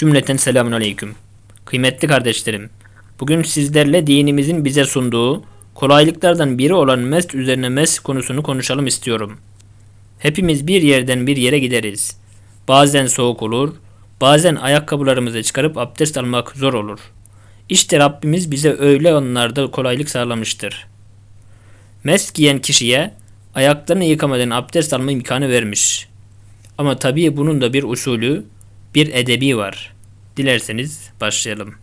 Cümleten selamun aleyküm. Kıymetli kardeşlerim, bugün sizlerle dinimizin bize sunduğu kolaylıklardan biri olan mest üzerine mest konusunu konuşalım istiyorum. Hepimiz bir yerden bir yere gideriz. Bazen soğuk olur, bazen ayakkabılarımızı çıkarıp abdest almak zor olur. İşte Rabbimiz bize öyle anlarda kolaylık sağlamıştır. Mest giyen kişiye ayaklarını yıkamadan abdest alma imkanı vermiş. Ama tabii bunun da bir usulü, bir edebi var. Dilerseniz başlayalım.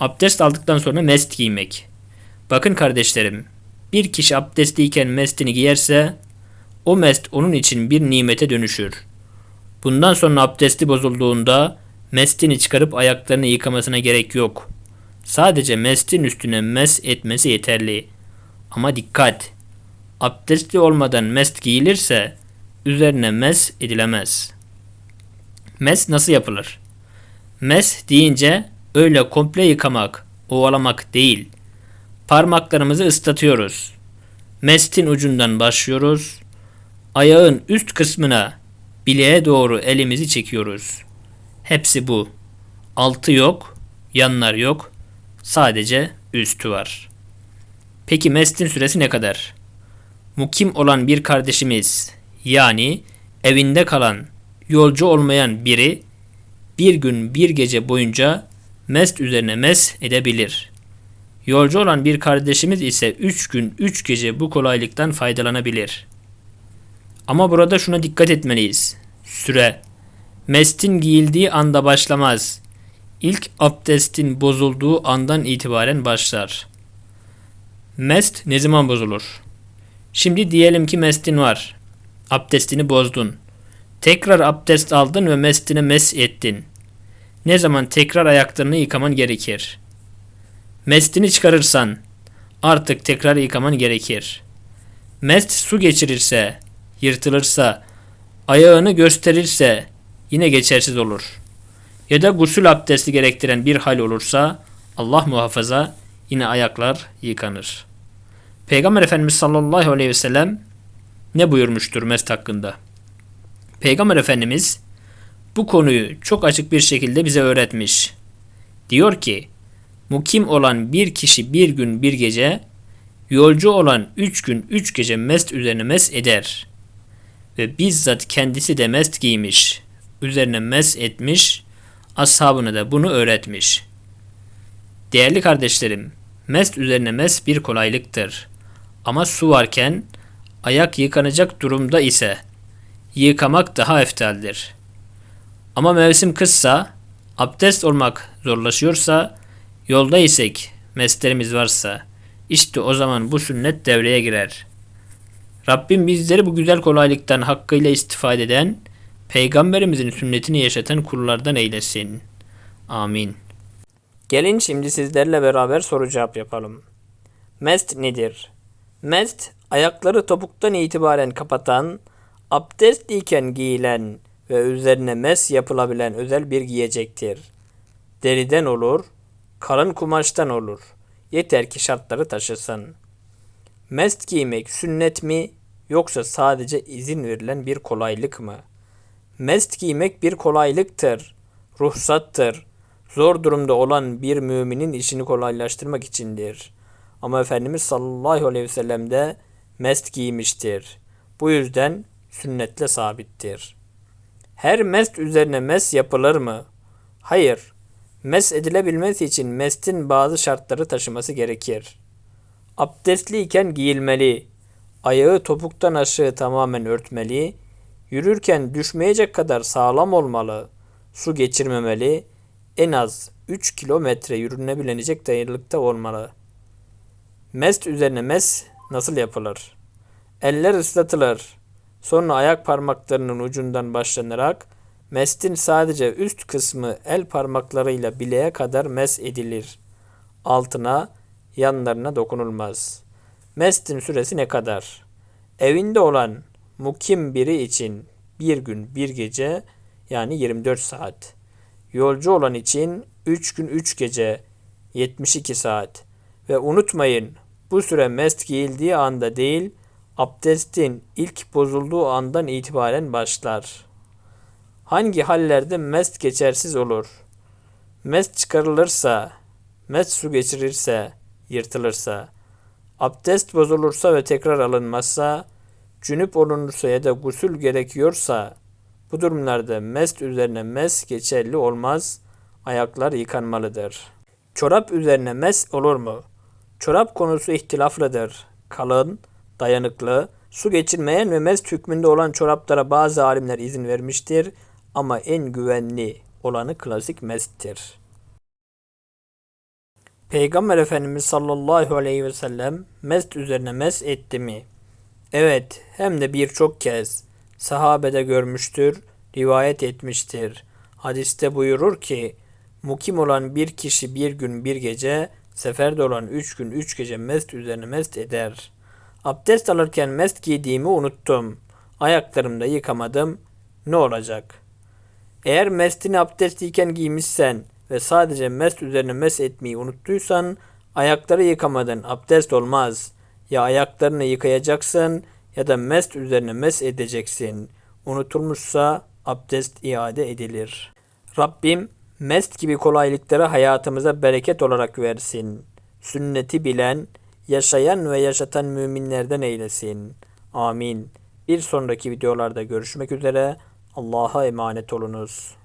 Abdest aldıktan sonra mest giymek. Bakın kardeşlerim, bir kişi abdestliyken mestini giyerse o mest onun için bir nimete dönüşür. Bundan sonra abdesti bozulduğunda mestini çıkarıp ayaklarını yıkamasına gerek yok. Sadece mestin üstüne mes etmesi yeterli. Ama dikkat! Abdestli olmadan mest giyilirse üzerine mes edilemez. Mes nasıl yapılır? Mes deyince öyle komple yıkamak, ovalamak değil. Parmaklarımızı ıslatıyoruz. Mestin ucundan başlıyoruz. Ayağın üst kısmına bileğe doğru elimizi çekiyoruz. Hepsi bu. Altı yok, yanlar yok. Sadece üstü var. Peki mestin süresi ne kadar? Mukim olan bir kardeşimiz yani evinde kalan, yolcu olmayan biri bir gün bir gece boyunca mest üzerine mes edebilir. Yolcu olan bir kardeşimiz ise 3 gün 3 gece bu kolaylıktan faydalanabilir. Ama burada şuna dikkat etmeliyiz. Süre. Mestin giyildiği anda başlamaz. İlk abdestin bozulduğu andan itibaren başlar. Mest ne zaman bozulur? Şimdi diyelim ki mestin var. Abdestini bozdun. Tekrar abdest aldın ve mestine mes ettin. Ne zaman tekrar ayaklarını yıkaman gerekir? Mestini çıkarırsan artık tekrar yıkaman gerekir. Mest su geçirirse, yırtılırsa, ayağını gösterirse yine geçersiz olur. Ya da gusül abdesti gerektiren bir hal olursa Allah muhafaza yine ayaklar yıkanır. Peygamber Efendimiz sallallahu aleyhi ve sellem ne buyurmuştur mest hakkında? Peygamber Efendimiz bu konuyu çok açık bir şekilde bize öğretmiş. Diyor ki, mukim olan bir kişi bir gün bir gece, yolcu olan üç gün üç gece mest üzerine mest eder. Ve bizzat kendisi de mest giymiş, üzerine mest etmiş, ashabına da bunu öğretmiş. Değerli kardeşlerim, mest üzerine mest bir kolaylıktır. Ama su varken, ayak yıkanacak durumda ise, yıkamak daha eftaldir. Ama mevsim kışsa, abdest olmak zorlaşıyorsa, yolda isek, meslerimiz varsa, işte o zaman bu sünnet devreye girer. Rabbim bizleri bu güzel kolaylıktan hakkıyla istifade eden, Peygamberimizin sünnetini yaşatan kullardan eylesin. Amin. Gelin şimdi sizlerle beraber soru cevap yapalım. Mest nedir? Mest, ayakları topuktan itibaren kapatan, abdestliyken giyilen ve üzerine mes yapılabilen özel bir giyecektir. Deriden olur, kalın kumaştan olur. Yeter ki şartları taşısın. Mest giymek sünnet mi yoksa sadece izin verilen bir kolaylık mı? Mest giymek bir kolaylıktır, ruhsattır. Zor durumda olan bir müminin işini kolaylaştırmak içindir. Ama Efendimiz sallallahu aleyhi ve sellem de mest giymiştir. Bu yüzden sünnetle sabittir. Her mest üzerine mes yapılır mı? Hayır. Mes edilebilmesi için mestin bazı şartları taşıması gerekir. Abdestliyken giyilmeli. Ayağı topuktan aşağı tamamen örtmeli. Yürürken düşmeyecek kadar sağlam olmalı. Su geçirmemeli. En az 3 kilometre yürünebilecek dayanıklıkta olmalı. Mest üzerine mes nasıl yapılır? Eller ıslatılır. Sonra ayak parmaklarının ucundan başlanarak mestin sadece üst kısmı el parmaklarıyla bileğe kadar mes edilir. Altına, yanlarına dokunulmaz. Mestin süresi ne kadar? Evinde olan mukim biri için bir gün bir gece yani 24 saat. Yolcu olan için 3 gün 3 gece 72 saat. Ve unutmayın bu süre mest giyildiği anda değil abdestin ilk bozulduğu andan itibaren başlar. Hangi hallerde mest geçersiz olur? Mest çıkarılırsa, mest su geçirirse, yırtılırsa, abdest bozulursa ve tekrar alınmazsa, cünüp olunursa ya da gusül gerekiyorsa, bu durumlarda mest üzerine mes geçerli olmaz, ayaklar yıkanmalıdır. Çorap üzerine mes olur mu? Çorap konusu ihtilaflıdır. Kalın, dayanıklı, su geçirmeyen ve mest hükmünde olan çoraplara bazı alimler izin vermiştir ama en güvenli olanı klasik mesttir. Peygamber Efendimiz sallallahu aleyhi ve sellem mest üzerine mes etti mi? Evet, hem de birçok kez sahabede görmüştür, rivayet etmiştir. Hadiste buyurur ki, mukim olan bir kişi bir gün bir gece, seferde olan üç gün üç gece mest üzerine mest eder. Abdest alırken mest giydiğimi unuttum. Ayaklarımda yıkamadım. Ne olacak? Eğer mestini abdestliyken giymişsen ve sadece mest üzerine mes etmeyi unuttuysan, ayakları yıkamadın, abdest olmaz. Ya ayaklarını yıkayacaksın ya da mest üzerine mes edeceksin. Unutulmuşsa abdest iade edilir. Rabbim mest gibi kolaylıkları hayatımıza bereket olarak versin. Sünneti bilen, yaşayan ve yaşatan müminlerden eylesin. Amin. Bir sonraki videolarda görüşmek üzere. Allah'a emanet olunuz.